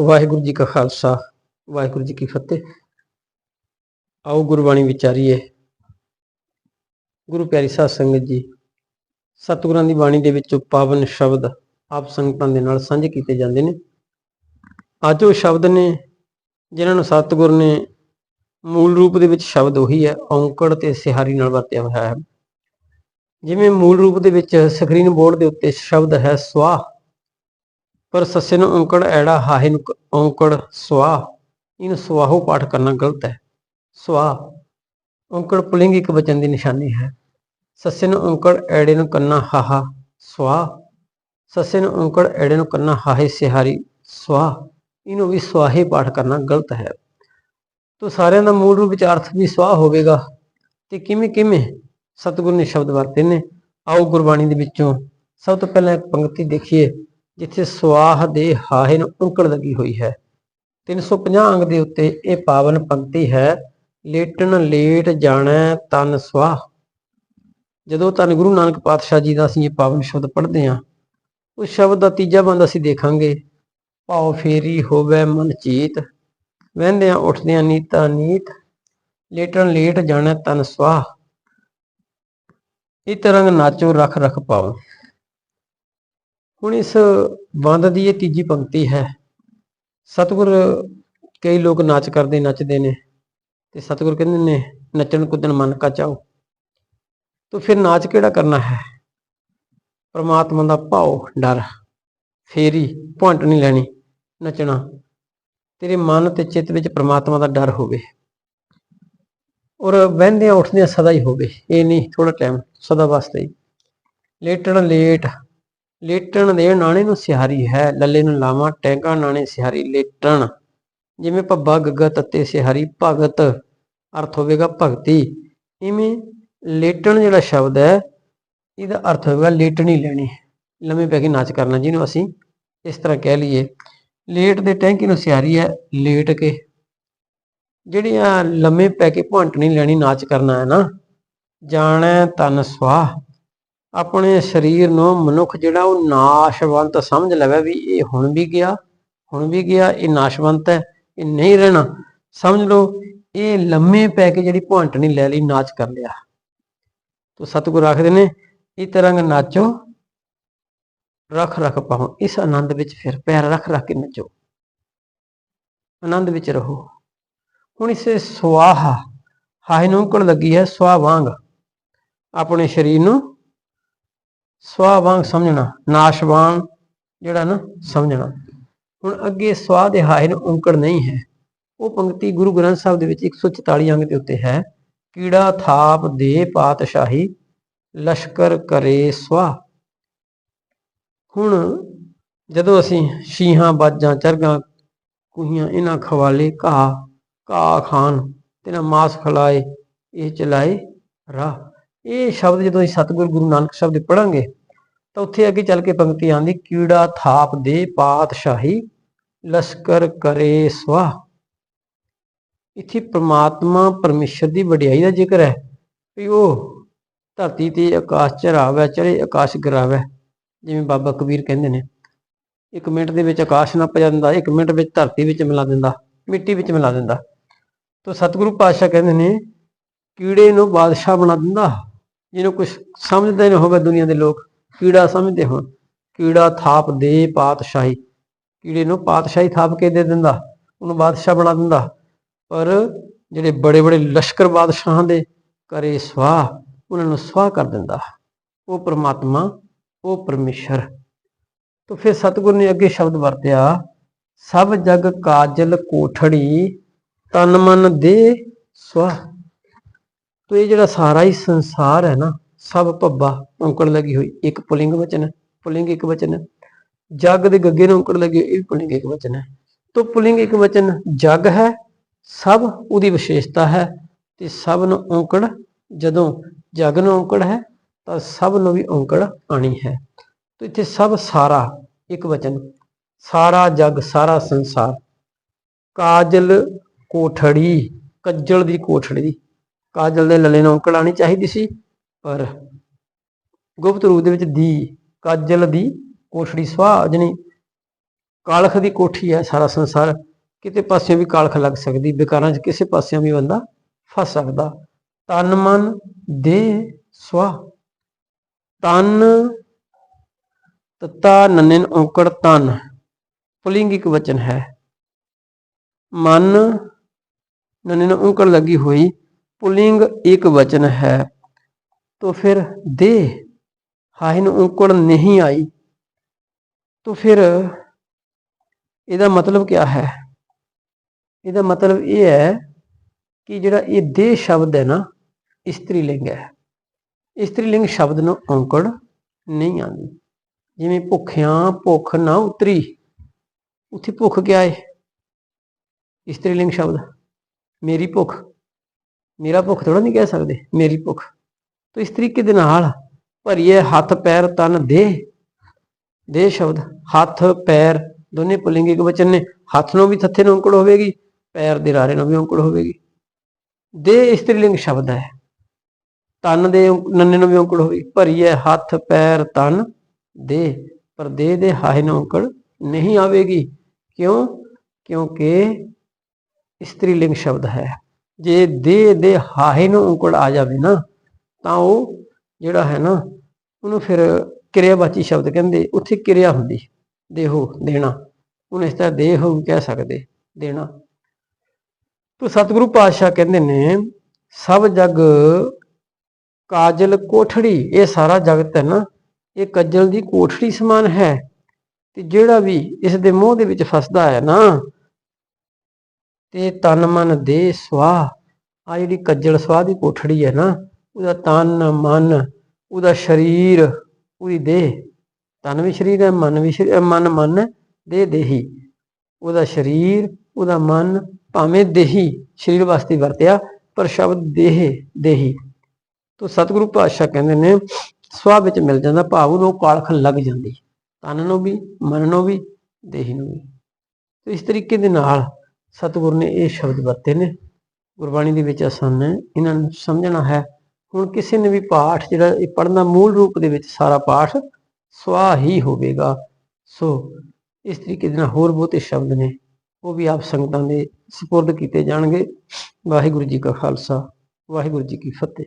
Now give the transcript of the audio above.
ਵਾਹਿਗੁਰੂ ਜੀ ਕਾ ਖਾਲਸਾ, ਵਾਹਿਗੁਰੂ ਜੀ ਕੀ ਫਤਿਹ। ਆਓ ਗੁਰਬਾਣੀ ਵਿਚਾਰੀਏ। ਗੁਰੂ ਪਿਆਰੀ ਸਾਧ ਸੰਗਤ ਜੀ, ਸਤਿਗੁਰਾਂ ਦੀ ਬਾਣੀ ਦੇ ਵਿੱਚੋਂ ਪਾਵਨ ਸ਼ਬਦ ਆਪ ਸੰਗਤਾਂ ਦੇ ਨਾਲ ਸਾਂਝੇ ਕੀਤੇ ਜਾਂਦੇ ਨੇ। ਅੱਜ ਉਹ ਸ਼ਬਦ ਨੇ, ਜਿਨ੍ਹਾਂ ਨੂੰ ਸਤਿਗੁਰ ਨੇ ਮੂਲ ਰੂਪ ਦੇ ਵਿੱਚ ਸ਼ਬਦ ਉਹੀ ਹੈ, ਔਂਕੜ ਤੇ ਸਿਹਾਰੀ ਨਾਲ ਵਰਤਿਆ ਹੋਇਆ ਹੈ। ਜਿਵੇਂ ਮੂਲ ਰੂਪ ਦੇ ਵਿੱਚ ਸਕਰੀਨ ਬੋਰਡ ਦੇ ਉੱਤੇ ਸ਼ਬਦ ਹੈ ਸਵਾਹ ਪਰ ਸੱਸੇ ਨੂੰ ਔਂਕੜ, ਐੜਾ ਹਾਹੇ ਨੂੰ ਔਂਕੜ ਸਵਾਹ ਇਹਨੂੰ ਸਵਾਹੋ ਪਾਠ ਕਰਨਾ ਗਲਤ ਹੈ। ਸਵਾਹ ਔਂਕੜ ਪੁਲਿੰਗ ਇੱਕ ਵਚਨ ਦੀ ਨਿਸ਼ਾਨੀ ਹੈ। ਸੱਸੇ ਨੂੰ ਔਂਕੜ, ਐੜੇ ਨੂੰ ਕੰਨਾ ਹਾਹਾ ਸਵਾਹ ਸੱਸੇ ਨੂੰ ਔਂਕੜ, ਐੜੇ ਨੂੰ ਕੰਨਾ ਹਾਹੇ, ਸਿਹਾਰੀ ਸਵਾਹ ਇਹਨੂੰ ਵੀ ਸਵਾਹੇ ਪਾਠ ਕਰਨਾ ਗਲਤ ਹੈ। ਤੋ ਸਾਰਿਆਂ ਦਾ ਮੂਲ ਰੂਪ ਵਿੱਚ ਅਰਥ ਵੀ ਸਵਾਹ ਹੋਵੇਗਾ। ਤੇ ਕਿਵੇਂ ਕਿਵੇਂ ਸਤਿਗੁਰ ਨੇ ਸ਼ਬਦ ਵਰਤੇ ਨੇ? ਆਓ ਗੁਰਬਾਣੀ ਦੇ ਵਿੱਚੋਂ ਸਭ ਤੋਂ ਪਹਿਲਾਂ ਇੱਕ ਪੰਕਤੀ ਦੇਖੀਏ। ਜਿੱਥੇ ਸਵਾਹ ਦੇ ਹਾਹੇ ਨੂੰ ਔਂਕੜ ਲੱਗੀ ਹੋਈ ਹੈ। 350 ਅੰਗ ਦੇ ਉੱਤੇ ਇਹ ਪਾਵਨ ਪੰਕਤੀ ਹੈ, ਲੇਟਣ ਲੇਟ ਜਾਣਾ ਤਨ ਸਵਾਹ ਜਦੋਂ ਧੰਨ ਗੁਰੂ ਨਾਨਕ ਪਾਤਸ਼ਾਹ ਜੀ ਦਾ ਅਸੀਂ ਇਹ ਪਾਵਨ ਸ਼ਬਦ ਪੜ੍ਹਦੇ ਹਾਂ, ਉਸ ਸ਼ਬਦ ਦਾ ਤੀਜਾ ਬੰਦ ਅਸੀਂ ਦੇਖਾਂਗੇ, ਭਾਉ ਫੇਰੀ ਹੋਵੇ ਮਨ ਚੀਤ। ਵਹਿੰਦਿਆਂ ਉੱਠਦਿਆਂ ਨੀਤਾ ਨੀਤ, ਲੇਟਣ ਲੇਟ ਜਾਣਾ ਤਨ ਸਵਾਹ ਇਹ ਤਰੰਗ ਨਾਚੋ ਰਖ ਰਖ ਪਾਉ ਹੁਣ ਇਸ ਬੰਦ ਦੀ ਇਹ ਤੀਜੀ ਪੰਕਤੀ ਹੈ। ਸਤਿਗੁਰ ਕਈ ਲੋਕ ਨਾਚ ਕਰਦੇ, ਨੱਚਦੇ ਨੇ ਤੇ ਸਤਿਗੁਰ ਕਹਿੰਦੇ ਨੇ, ਨੱਚਣ ਕੁੱਦਣ ਮਨ ਕਾ ਚਾਓ। ਤਾਂ ਫਿਰ ਨਾਚ ਕਿਹੜਾ ਕਰਨਾ ਹੈ? ਪ੍ਰਮਾਤਮਾ ਦਾ ਭਾਉ, ਡਰ, ਫੇਰੀ ਭੁੰਟ ਨਹੀਂ ਲੈਣੀ, ਨੱਚਣਾ। ਤੇਰੇ ਮਨ ਤੇ ਚਿੱਤ ਵਿੱਚ ਪ੍ਰਮਾਤਮਾ ਦਾ ਡਰ ਹੋਵੇ ਔਰ ਬਹਿੰਦਿਆਂ ਉੱਠਦਿਆਂ ਸਦਾ ਹੀ ਹੋਵੇ। ਇਹ ਨਹੀਂ ਥੋੜਾ ਟਾਈਮ ਸਦਾ ਵਾਸਤੇ। ਹੀ ਲੇਟਣ ਲੇਟ ਲੇਟਣ ਦੇ ਨਾਣੇ ਨੂੰ ਸਿਹਾਰੀ ਹੈ, ਲੱਲੇ ਨੂੰ ਲਾਵਾਂ ਟੈਂਕਾ ਨਾਣੇ ਸਿਹਾਰੀ ਲੇਟਣ। ਜਿਵੇਂ ਭੱਬਾ ਗੱਗਾ ਤੱਤੇ ਸਿਹਾਰੀ ਭਗਤ, ਅਰਥ ਹੋਵੇਗਾ ਭਗਤੀ। ਇਵੇਂ ਲੇਟਣ ਜਿਹੜਾ ਸ਼ਬਦ ਹੈ, ਇਹਦਾ ਅਰਥ ਹੋਵੇਗਾ ਲੇਟਣੀ ਲੈਣੀ ਲੰਮੇ ਪੈ ਕੇ ਨਾਚ ਕਰਨਾ ਜਿਹਨੂੰ ਅਸੀਂ ਇਸ ਤਰ੍ਹਾਂ ਕਹਿ ਲਈਏ। ਲੇਟ ਦੇ ਟੈਂਕੀ ਨੂੰ ਸਿਆਰੀ ਹੈ, ਲੇਟ ਕੇ। ਜਿਹੜੀਆਂ ਲੰਮੇ ਪੈ ਕੇ ਭੁੰਟ ਲੈਣੀ ਨਾਚ ਕਰਨਾ ਹੈ ਨਾ, ਜਾਣੈ ਤਨ ਸਵਾਹ। ਆਪਣੇ ਸਰੀਰ ਨੂੰ ਮਨੁੱਖ ਜਿਹੜਾ ਉਹ ਨਾਸ਼ਵੰਤ ਸਮਝ ਲਵੇ ਵੀ ਇਹ ਹੁਣ ਵੀ ਗਿਆ, ਹੁਣ ਵੀ ਗਿਆ, ਇਹ ਨਾਸ਼ਵੰਤ ਹੈ, ਇਹ ਨਹੀਂ ਰਹਿਣਾ। ਸਮਝ ਲਓ, ਇਹ ਲੰਮੇ ਪੈ ਕੇ ਜਿਹੜੀ ਭੁੰਟ ਲੈ ਲਈ, ਨਾਚ ਕਰ ਲਿਆ। ਤੋ ਸਤਿਗੁਰ ਆਖਦੇ ਨੇ ਇਹ ਤਰੰਗ ਨਾਚੋ, ਰਖ ਰਖ ਪਾਉ ਇਸ ਆਨੰਦ ਵਿੱਚ ਫਿਰ ਪੈਰ ਰੱਖ ਰੱਖ ਕੇ ਨੱਚੋ। ਆਨੰਦ ਵਿੱਚ ਰਹੋ। ਹੁਣ ਇਸੇ ਸਵਾਹਾ ਹਾਏ ਨੂੰ ਕੋਲ ਲੱਗੀ ਹੈ ਸਵਾ ਵਾਂਗ। ਆਪਣੇ ਸਰੀਰ ਨੂੰ ਸਵਾ ਵਾਂਗ ਸਮਝਣਾ, ਨਾਸ਼ਵਾਨ ਜਿਹੜਾ ਨਾ ਸਮਝਣਾ। ਹੁਣ ਅੱਗੇ ਸਵਾ ਦੇ ਹਾਏ ਨੂੰ ਔਂਕੜ ਨਹੀਂ ਹੈ। ਉਹ ਪੰਕਤੀ ਗੁਰੂ ਗ੍ਰੰਥ ਸਾਹਿਬ ਦੇ ਵਿੱਚ 144 ਅੰਗ ਦੇ ਉੱਤੇ ਹੈ। ਕੀੜਾ ਥਾਪ ਦੇ ਪਾਤਸ਼ਾਹੀ, ਲਸ਼ਕਰ ਕਰੇ ਸਵਾ ਹੁਣ ਜਦੋਂ ਅਸੀਂ ਸ਼ੀਹਾਂ, ਬਾਜਾਂ, ਚਰਗਾਂ, ਕੁਹੀਆਂ, ਇਹਨਾਂ ਖਵਾਲੇ ਘਾਹ ਘਾਹ ਖਾਨ ਤੇ ਨਾ ਮਾਸ ਖਲਾਏ, ਇਹ ਚਲਾਏ ਰਾਹ। ਇਹ ਸ਼ਬਦ ਜਦੋਂ ਅਸੀਂ ਸਤਿਗੁਰੂ ਗੁਰੂ ਨਾਨਕ ਸਾਹਿਬ ਦੇ ਪੜਾਂਗੇ ਤਾਂ ਉੱਥੇ ਅੱਗੇ ਚੱਲ ਕੇ ਪੰਕਤੀ ਆਂਦੀ ਕੀੜਾ ਥਾਪ ਦੇ ਪਾਤਸ਼ਾਹੀ, ਲਸ਼ਕਰ ਕਰੇ ਸਵਾ ਇੱਥੇ ਪ੍ਰਮਾਤਮਾ ਪਰਮੇਸ਼ਰ ਦੀ ਵਡਿਆਈ ਦਾ ਜ਼ਿਕਰ ਹੈ ਵੀ ਉਹ ਧਰਤੀ ਤੇ ਆਕਾਸ਼ ਚਰਾਵੇ ਚੜੇ ਆਕਾਸ਼ ਗਰਾਵੇ, ਜਿਵੇਂ ਬਾਬਾ ਕਬੀਰ ਕਹਿੰਦੇ ਨੇ। ਇੱਕ ਮਿੰਟ ਦੇ ਵਿੱਚ ਆਕਾਸ਼ ਨਾ ਪਜਾ ਦਿੰਦਾ ਇੱਕ ਮਿੰਟ ਵਿੱਚ ਧਰਤੀ ਵਿੱਚ ਮਿਲਾ ਦਿੰਦਾ, ਮਿੱਟੀ ਵਿੱਚ ਮਿਲਾ ਦਿੰਦਾ। ਤਾਂ ਸਤਿਗੁਰੂ ਪਾਤਸ਼ਾਹ ਕਹਿੰਦੇ ਨੇ, ਕੀੜੇ ਨੂੰ ਬਾਦਸ਼ਾਹ ਬਣਾ ਦਿੰਦਾ। ਜਿਹਨੂੰ ਕੁਝ ਸਮਝਦੇ ਨਾ ਹੋਵੇ ਦੁਨੀਆ ਦੇ ਲੋਕ, ਕੀੜਾ ਸਮਝਦੇ ਹੋਣ। ਕੀੜਾ ਥਾਪ ਦੇ ਪਾਤਸ਼ਾਹੀ। ਕੀੜੇ ਨੂੰ ਪਾਤਸ਼ਾਹੀ ਥਾਪ ਕੇ ਦੇ ਦਿੰਦਾ, ਉਹਨੂੰ ਬਾਦਸ਼ਾਹ ਬਣਾ ਦਿੰਦਾ। ਪਰ ਜਿਹੜੇ ਬੜੇ ਬੜੇ ਲਸ਼ਕਰ ਬਾਦਸ਼ਾਹਾਂ ਦੇ ਕਰੇ ਸਵਾਹ, ਉਹਨਾਂ ਨੂੰ ਸਵਾਹ ਕਰ ਦਿੰਦਾ। ਉਹ ਪ੍ਰਮਾਤਮਾ, ਉਹ ਪਰਮੇਸ਼ਰ। ਤਾਂ ਫਿਰ ਸਤਿਗੁਰ ਨੇ ਅੱਗੇ ਸ਼ਬਦ ਵਰਤਿਆ, ਸਭ ਜਗ ਕਾਜਲ ਕੋਠੜੀ, ਤਨ ਮਨ ਦੇ ਸਵਾਹ। ਤੋ ਇਹ ਜਿਹੜਾ ਸਾਰਾ ਹੀ ਸੰਸਾਰ ਹੈ ਨਾ, ਸਭ ਭੱਬਾ ਔਂਕੜ ਲੱਗੀ ਹੋਈ, ਇੱਕ ਪੁਲਿੰਗ ਵਚਨ ਹੈ, ਪੁਲਿੰਗ ਇੱਕ ਵਚਨ ਹੈ, ਜਗ ਦੇ ਗੱਗੇ ਨੂੰ ਔਂਕੜ ਲੱਗੀ ਹੋਈ, ਇਹ ਵੀ ਪੁਲਿੰਗ ਇੱਕ ਵਚਨ ਹੈ। ਤੋ ਪੁਲਿੰਗ ਇੱਕ ਵਚਨ ਜਗ ਹੈ, ਸਭ ਉਹਦੀ ਵਿਸ਼ੇਸ਼ਤਾ ਹੈ ਤੇ ਸਭ ਨੂੰ ਔਂਕੜ, ਜਦੋਂ ਜਗ ਨੂੰ ਔਂਕੜ ਹੈ, ਤਾਂ ਸਭ ਨੂੰ ਵੀ ਔਂਕੜ ਆਣੀ ਹੈ। ਤੋ ਇੱਥੇ ਸਭ ਸਾਰਾ ਇੱਕ ਵਚਨ, ਸਾਰਾ ਜਗ, ਸਾਰਾ ਸੰਸਾਰ। ਕਾਜਲ ਕੋਠੜੀ, ਕੱਜਲ ਦੀ ਕੋਠੜੀ। ਦੀ ਕਾਜਲ ਦੇ ਲੱਲੇ ਨੂੰ ਔਂਕੜ ਆਣੀ ਚਾਹੀਦੀ ਸੀ, ਪਰ ਗੁਪਤ ਰੂਪ ਦੇ ਵਿੱਚ ਦੀ, ਕਾਜਲ ਦੀ ਕੋਠੜੀ ਸਵਾ ਜਣੀ ਕਾਲਖ ਦੀ ਕੋਠੀ ਹੈ ਸਾਰਾ ਸੰਸਾਰ। ਕਿਤੇ ਪਾਸਿਓਂ ਵੀ ਕਾਲਖ ਲੱਗ ਸਕਦੀ, ਵਿਕਾਰਾਂ 'ਚ ਕਿਸੇ ਪਾਸਿਓਂ ਵੀ ਬੰਦਾ ਫਸ ਸਕਦਾ। ਤਨ ਮਨ ਦੇ ਸਵਾ ਤਨ ਤਤਾ ਨੰਨਨ ਔਂਕੜ ਤਨ, ਪੁਲਿੰਗਿਕ ਵਚਨ ਹੈ। ਮਨ ਨੰਨਨ ਔਂਕੜ ਲੱਗੀ ਹੋਈ ਪੁਲਿੰਗ ਇੱਕ ਵਚਨ ਹੈ तो फिर देह ਹਾਹਿਨ ਔਂਕੜ ਨਹੀਂ ਆਈ तो फिर ਇਹਦਾ ਮਤਲਬ ਕੀ ਹੈ ਇਹਦਾ ਮਤਲਬ ਇਹ ਹੈ ਕਿ ਜਿਹੜਾ ਇਹ ਦੇਹ ਸ਼ਬਦ ਹੈ ਨਾ ਇਸਤਰੀ ਲਿੰਗ ਹੈ ਇਸਤਰੀ ਲਿੰਗ ਸ਼ਬਦ ਨੂੰ ਔਂਕੜ ਨਹੀਂ ਆਉਂਦੀ ਜਿਵੇਂ ਭੁੱਖਿਆਂ ਭੁੱਖ ਨਾ ਉਤਰੀ ਉੱਥੇ ਭੁੱਖ ਕਿਆ ਹੈ ਇਸਤਰੀ ਲਿੰਗ ਸ਼ਬਦ ਮੇਰੀ ਭੁੱਖ ਮੇਰਾ ਭੁੱਖ ਥੋੜਾ ਨਹੀਂ ਕਹਿ ਸਕਦੇ, ਮੇਰੀ ਭੁੱਖ। ਤੋ ਇਸ ਤਰੀਕੇ ਦੇ ਨਾਲ ਭਰੀਏ ਹੱਥ, ਪੈਰ, ਤਨ ਦੇ ਦੇਹ ਸ਼ਬਦ, ਹੱਥ, ਪੈਰ, ਦੋਨੇ ਪੁਲਿੰਗਿਕ ਵਚਨ ਨੇ। ਹੱਥ ਨੂੰ ਵੀ ਥੱਥੇ ਨੂੰ ਅੰਕੜ ਹੋਵੇਗੀ, ਪੈਰ ਦੇ ਰਾਰੇ ਨੂੰ ਵੀ ਔਂਕੜ ਹੋਵੇਗੀ। ਦੇਹ ਇਸਤਰੀਲਿੰਗ ਸ਼ਬਦ ਹੈ। ਤਨ ਦੇ ਨੰਨੇ ਨੂੰ ਵੀ ਔਂਕੜ ਹੋਵੇਗੀ। ਭਰੀਏ ਹੱਥ, ਪੈਰ, ਤਨ ਦੇ ਪਰ ਦੇਹ ਦੇ ਹਾਹੇ ਨੂੰ ਅੰਕੜ ਨਹੀਂ ਆਵੇਗੀ। ਕਿਉਂ? ਕਿਉਂਕਿ ਇਸਤਰੀਲਿੰਗ ਸ਼ਬਦ ਹੈ। ਜੇ ਦੇਹ ਦੇ ਹਾਹੇ ਨੂੰ ਔਂਕੜ ਆ ਜਾਵੇ ਨਾ, ਤਾਂ ਉਹ ਜਿਹੜਾ ਹੈ ਨਾ, ਉਹਨੂੰ ਫਿਰ ਕਿਰਿਆਵਾਚੀ ਸ਼ਬਦ ਕਹਿੰਦੇ, ਉੱਥੇ ਕਿਰਿਆ ਹੁੰਦੀ, ਦੇਹੋ, ਦੇਣਾ। ਉਹਨੇ ਇਸ ਤਰ੍ਹਾਂ ਦੇਹੋ ਵੀ ਕਹਿ ਸਕਦੇ, ਦੇਣਾ। ਤੋ ਸਤਿਗੁਰੂ ਪਾਤਸ਼ਾਹ ਕਹਿੰਦੇ ਨੇ, ਸਭ ਜਗ ਕਾਜਲ ਕੋਠੜੀ, ਇਹ ਸਾਰਾ ਜਗਤ ਹੈ ਨਾ, ਇਹ ਕੱਜਲ ਦੀ ਕੋਠੜੀ ਸਮਾਨ ਹੈ। ਤੇ ਜਿਹੜਾ ਵੀ ਇਸ ਦੇ ਮੋਹ ਦੇ ਵਿੱਚ ਫਸਦਾ ਹੈ ਨਾ ਤੇ ਤਨ ਮਨ ਦੇ ਸਵਾ ਆ ਜਿਹੜੀ ਕੱਜਲ ਸਵਾ ਦੀ ਕੋਠੜੀ ਹੈ ਨਾ, ਉਹਦਾ ਤਨ, ਮਨ, ਉਹਦਾ ਸਰੀਰ, ਉਹਦੀ ਦੇਹ। ਤਨ ਵੀ ਸਰੀਰ ਹੈ, ਮਨ ਵੀ ਸਰੀਰ ਮਨ ਮਨ ਦੇ ਦੇਹੀ। ਉਹਦਾ ਸਰੀਰ, ਉਹਦਾ ਮਨ ਭਾਵੇਂ ਦੇਹੀ, ਸਰੀਰ ਵਾਸਤੇ ਵਰਤਿਆ, ਪਰ ਸ਼ਬਦ ਦੇਹ, ਦੇਹੀ। ਤੋ ਸਤਿਗੁਰੂ ਪਾਤਸ਼ਾਹ ਕਹਿੰਦੇ ਨੇ ਸਵਾ ਵਿੱਚ ਮਿਲ ਜਾਂਦਾ ਭਾਵ ਨੂੰ ਕਾਲਖ ਲੱਗ ਜਾਂਦੀ। ਤਨ ਨੂੰ ਵੀ, ਮਨ ਨੂੰ ਵੀ, ਦੇਹੀ ਨੂੰ ਵੀ। ਤੋ ਇਸ ਤਰੀਕੇ ਦੇ ਨਾਲ ਸਤਿਗੁਰ ਨੇ ਇਹ ਸ਼ਬਦ ਵਰਤੇ ਨੇ। ਗੁਰਬਾਣੀ ਦੇ ਵਿੱਚ ਆਸਾਨ ਹੈ ਇਹਨਾਂ ਨੂੰ ਸਮਝਣਾ ਹੈ। ਹੁਣ ਕਿਸੇ ਨੇ ਵੀ ਪਾਠ ਜਿਹੜਾ ਇਹ ਪੜ੍ਹਨਾ ਮੂਲ ਰੂਪ ਦੇ ਵਿੱਚ ਸਾਰਾ ਪਾਠ ਸਵਾ ਹੀ ਹੋਵੇਗਾ। ਸੋ ਇਸ ਤਰੀਕੇ ਦੇ ਨਾਲ ਹੋਰ ਬਹੁਤੇ ਸ਼ਬਦ ਨੇ, ਉਹ ਵੀ ਆਪ ਸੰਗਤਾਂ ਦੇ ਸਪੁਰਦ ਕੀਤੇ ਜਾਣਗੇ। ਵਾਹਿਗੁਰੂ ਜੀ ਕਾ ਖਾਲਸਾ, ਵਾਹਿਗੁਰੂ ਜੀ ਕੀ ਫਤਿਹ।